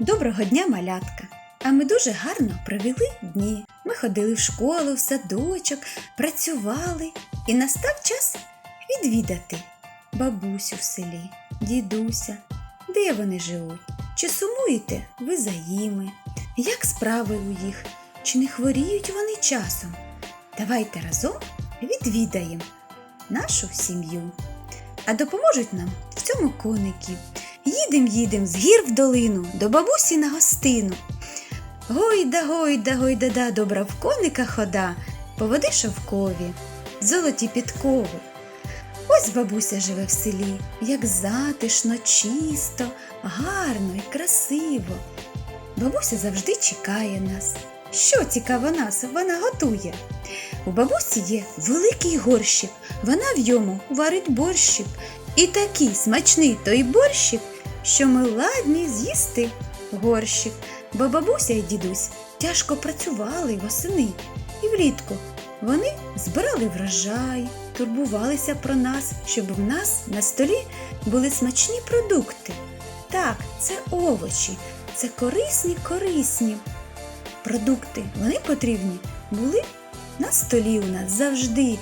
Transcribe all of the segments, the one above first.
Доброго дня, малятка! А ми дуже гарно провели дні. Ми ходили в школу, в садочок, працювали, і настав час відвідати бабусю в селі, дідуся, де вони живуть, чи сумуєте ви за їми, як справи у їх, чи не хворіють вони часом. Давайте разом відвідаємо нашу сім'ю. А допоможуть нам в цьому коники. Їдем, їдем з гір в долину до бабусі на гостину. Гойда, гойда, гойда, да, добра в коника хода, по води шовкові, золоті підкови. Ось бабуся живе в селі, як затишно, чисто, гарно і красиво. Бабуся завжди чекає нас. Що цікаво нас, вона готує. У бабусі є великий горщик, вона в йому варить борщик. І такий смачний той борщик, що ми ладні з'їсти горщик, бо бабуся і дідусь тяжко працювали восени і влітку. Вони збирали врожай, турбувалися про нас, щоб в нас на столі були смачні продукти. Так, це овочі, це корисні, корисні продукти. Вони потрібні були на столі у нас завжди.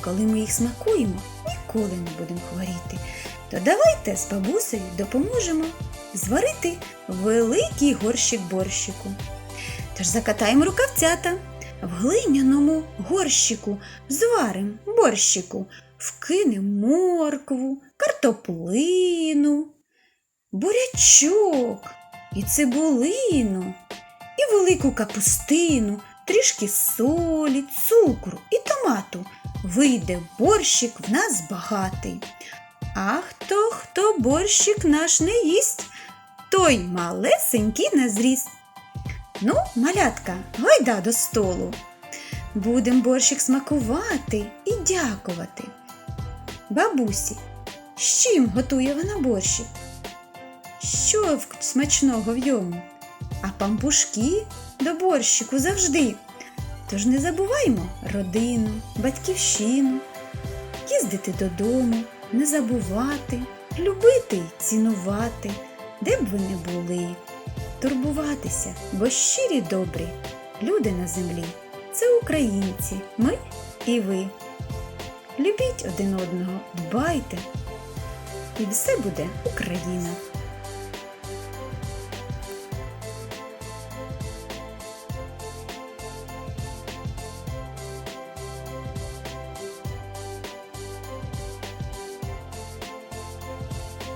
Коли ми їх смакуємо, ніколи не будемо хворіти. То давайте з бабусею допоможемо зварити великий горщик борщику. Тож закатаємо рукавцята в глиняному горщику, зваримо борщику, вкинемо моркву, картоплину, бурячок і цибулину, і велику капустину, трішки солі, цукру і томату. Вийде борщик в нас багатий. А хто хто борщик наш не їсть, той малесенький на зріст. Ну, малятка, гайда до столу. Будем борщик смакувати і дякувати. Бабусі, з чим готує вона борщик? Що смачного в йому? А пампушки до борщику завжди. Тож не забуваймо родину, батьківщину, їздити додому, не забувати, любити й цінувати, де б ви не були, турбуватися, бо щирі добрі люди на землі це українці, ми і ви. Любіть один одного, дбайте, і все буде Україна.